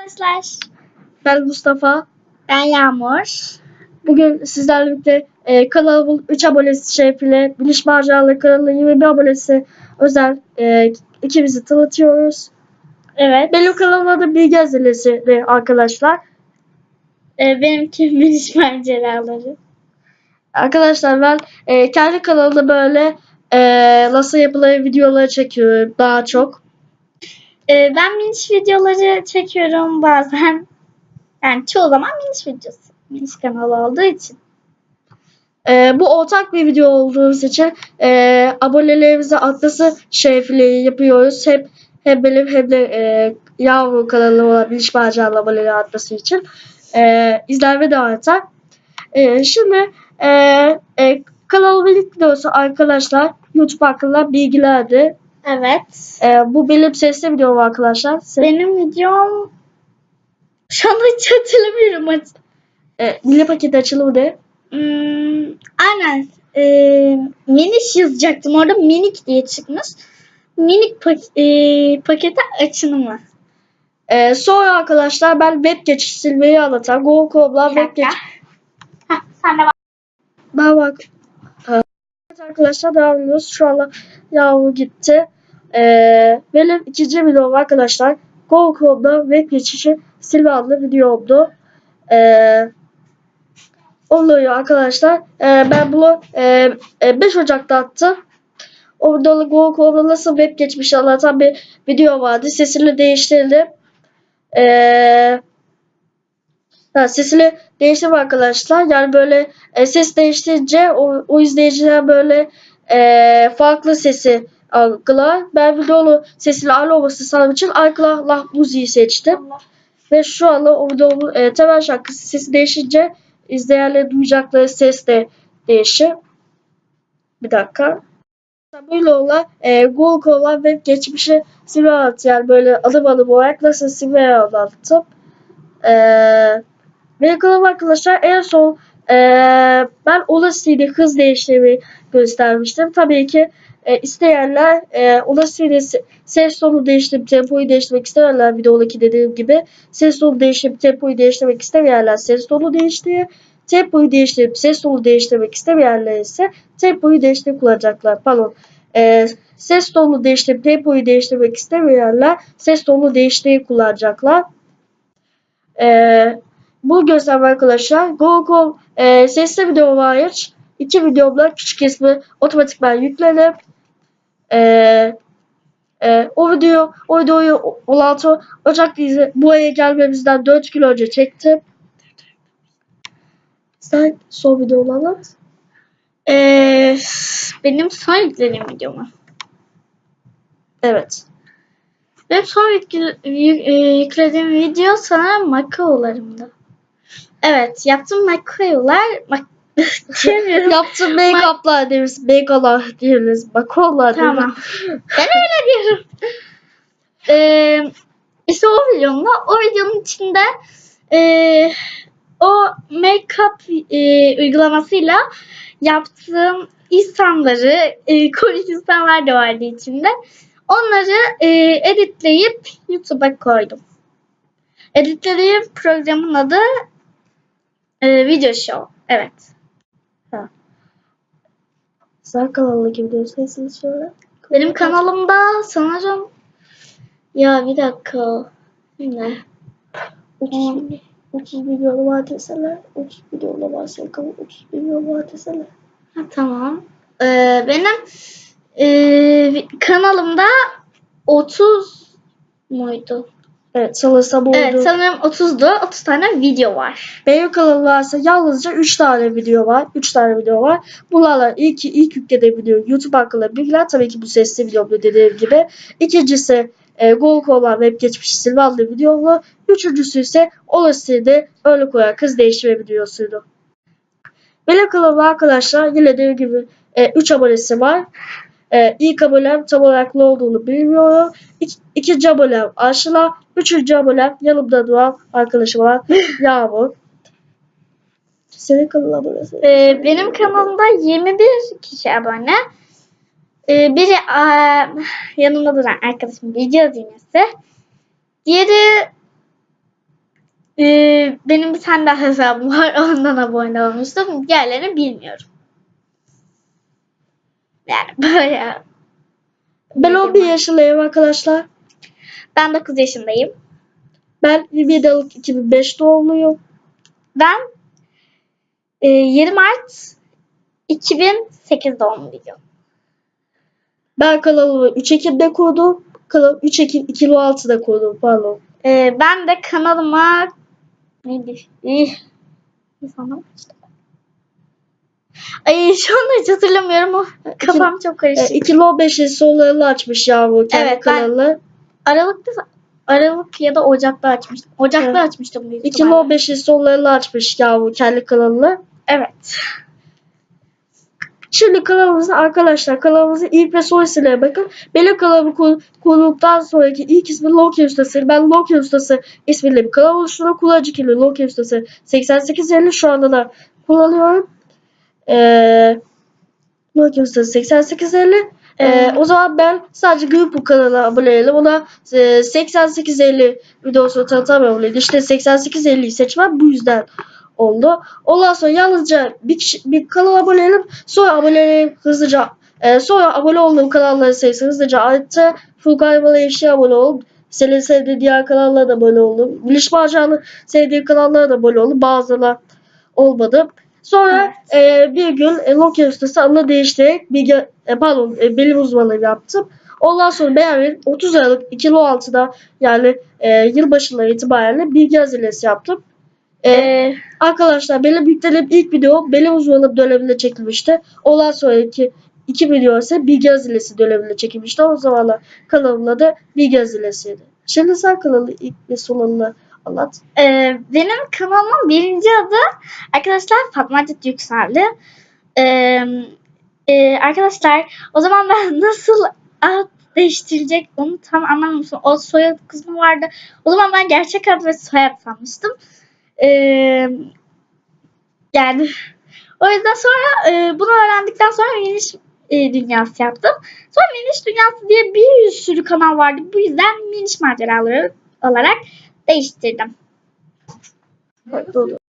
arkadaşlar. Ben Mustafa. Ben Yağmur. Bugün sizlerle birlikte e, kanalımın 3 abonesi şerefiyle Biliş Maceraları kanalının 21 abonesi özel e, ikimizi tanıtıyoruz. Evet. Benim kanalım adı Bilgi Hazırlısı arkadaşlar. E, benimki Biliş Maceraları. Arkadaşlar ben e, kendi kanalımda böyle e, nasıl yapılan videoları çekiyorum daha çok. E, ben miniş videoları çekiyorum bazen. Yani çoğu zaman miniş videosu. Miniş kanalı olduğu için. E, bu ortak bir video olduğumuz için e, abonelerimize atlası şerefliği yapıyoruz. Hep hem benim hem de e, yavru kanalı olan Biliş Maceralı aboneleri atlası için. E, izlenme de artar. E, şimdi e, e, kanalımın ilk videosu arkadaşlar YouTube hakkında bilgilerdi. Evet. E, bu benim sesli videom arkadaşlar. Se- Benim videom şu anda hiç hatırlamıyorum. Aç- e, milli paket açılımı ne? Hmm, aynen. E, miniş yazacaktım. Orada minik diye çıkmış. Minik pak- e, pakete açılımı. E, sonra arkadaşlar ben web geçiş silmeyi anlatan Google.com'dan Bir web geçiş Heh, sen de bak. Ben bak. Arkadaşlar devam ediyoruz. Şu anda yavru gitti. Ee, benim ikinci videom arkadaşlar. Google.com'da web geçişi silme adlı videomdu. Ee, oluyor arkadaşlar. Ee, ben bunu e, e, 5 Ocak'ta attım. Orada Google.com'da nasıl web geçmişi anlatan bir video vardı. Sesini değiştirdim. Ee, Ha, sesini değiştirdim arkadaşlar. Yani böyle e, ses değiştirince o, o izleyiciler böyle e, farklı sesi algılar. Ben bir de onu sesini aynı olması sağlamak için Algıla Lahmuzi'yi seçtim. Ve şu anda orada onun e, temel şarkısı sesi değişince izleyenler duyacakları ses de değişir. Bir dakika. Böyle olan e, Google olan web geçmişi anlattı. Yani böyle adım adım olarak nasıl Sivri anlattım. Eee kanalım arkadaşlar en son eee ben Olacy'de hız değiştirmeyi göstermiştim. Tabii ki e, isteyenler e, se- ses tonu değiştirip tempoyu değiştirmek isteyenler videodaki dediğim gibi ses tonu değiştirip tempoyu değiştirmek istemeyenler ses tonu değiştirir. Tempoyu değiştirip ses tonu değiştirmek istemeyenler ise tempoyu değiştirip kullanacaklar. Pardon. E, ses tonu değiştirip tempoyu değiştirmek istemeyenler ses tonu değiştirip kullanacaklar. Eee bu gösterme arkadaşlar Google e, sesli video hariç iki videomda küçük ismi otomatikman yüklenip e, e, o video o videoyu 16 Ocak dizi bu aya gelmemizden 4 gün önce çektim. Sen son videonu anlat. E, benim son yüklediğim videomu. Evet. Benim son yükle- yük- e, yüklediğim video sanırım Makao'larımdı. Evet yaptığım Makao'lar mak. Yaptığım make-up'lar diyoruz. Make-up'lar diyoruz. Bakollar diyoruz. tamam. ben öyle diyorum. Ee, işte o videomda o videonun içinde e, o make-up e, uygulamasıyla yaptığım insanları e, komik insanlar da vardı içinde. Onları e, editleyip YouTube'a koydum. Editlediğim programın adı e, Video Show. Evet. Sen kanalındaki video sesini söyle. Benim kanalımda sanırım ya bir dakika. Ne? 30, 30 milyon var deseler, 30 milyonla varsa kalın 30 milyon var deseler. Ha, tamam. Ee, benim e, kanalımda 30 muydu? Evet sanırsam oldu. Evet sanırım 30'du. 30 tane video var. Benim kanalımda ise yalnızca 3 tane video var. 3 tane video var. Bunlarla ilk, ilk video YouTube hakkında bilgiler. Tabii ki bu sesli videomda dediğim gibi. İkincisi e, Google olan web geçmiş silme adlı videomu. Üçüncüsü ise olasıydı. Öyle koyan kız değiştirme videosuydu. Benim kanalımda arkadaşlar yine dediğim gibi 3 abonesi var. E, ilk abonem tam olarak ne olduğunu bilmiyorum. İk, ikinci abonem Aşıla. Üçüncü abonem yanımda duran arkadaşım olan Yağmur. Senin kanal abonesi. Ee, benim kanalımda 21 kişi abone. Ee, biri aa, yanımda duran arkadaşım video dinlesi. Diğeri Ee, benim bir tane daha hesabım var. Ondan abone olmuştum. Diğerlerini bilmiyorum. Yani böyle. Ben 11 yaşındayım arkadaşlar. Ben 9 yaşındayım. Ben 27 Aralık 2005 doğumluyum. Ben e, 20 Mart 2008 doğumluyum. Ben kanalımı 3 Ekim'de kurdum. Kanal 3 Ekim 2016'da kurdum pardon. Ee, ben de kanalıma neydi? İh. İnsanlar işte. Ay şu anda hiç hatırlamıyorum o. Kafam çok E, karışık. 2015 sonlarında açmış yavru kendi Evet, ben- kanalını. Aralıkta Aralık ya da Ocak'ta açmıştım. Ocak'ta Evet. açmıştım büyük ihtimalle. 2015 sonlarında açmış yavru kendi kanalını. Evet. Şimdi kanalımızda arkadaşlar kanalımızın ilk ve son isimlerine bakın. Benim kanalımı kur- kurduktan sonraki ilk ismi Loki Ustası. Ben Loki Ustası isminde bir kanal oluşturdum. Kullanıcı kimliği Loki Ustası 8850 şu anda da kullanıyorum. Ee, Ustası 8850. Ee, o zaman ben sadece grup bu kanala abone olayım. Ona e, 8850 videosunu tanıtamıyorum. İşte 8850'yi seçmem bu yüzden oldu. Ondan sonra yalnızca bir, kişi, bir kanala abone olalım. Sonra abone hızlıca e, sonra abone olduğum kanalların sayısı hızlıca arttı. Furkan Balayışı'ya abone oldum. Senin sevdiğin diğer kanallara da abone oldum. Biliş Bağcan'ın sevdiği kanallara da abone oldum. Bazılarına olmadı. Sonra e, bir gün e, Nokia ustası adını değiştirerek bilgi, e, pardon e, bilim uzmanlığı yaptım. Ondan sonra ben 30 Aralık 2016'da yani e, yılbaşından itibaren bilgi hazinesi yaptım. Ee, Arkadaşlar benim yüklediğim ilk video benim uzmanım döneminde çekilmişti. Ondan sonraki iki video ise Bilgi Hazilesi döneminde çekilmişti. O zamanlar kanalımın adı Bilgi Hazilesi'ydi. Şimdi sen kanalı ilk ve sonunu anlat. e, benim kanalımın birinci adı arkadaşlar Fatma Cid Yükseldi. Ee, e, arkadaşlar o zaman ben nasıl ad değiştirilecek onu tam anlamamıştım. O soyad kısmı vardı. O zaman ben gerçek ad ve soyad sanmıştım. Ee, yani o yüzden sonra e, bunu öğrendikten sonra Miniş e, Dünyası yaptım. Sonra Miniş Dünyası diye bir sürü kanal vardı. Bu yüzden Miniş Maceraları olarak değiştirdim. Dur, dur.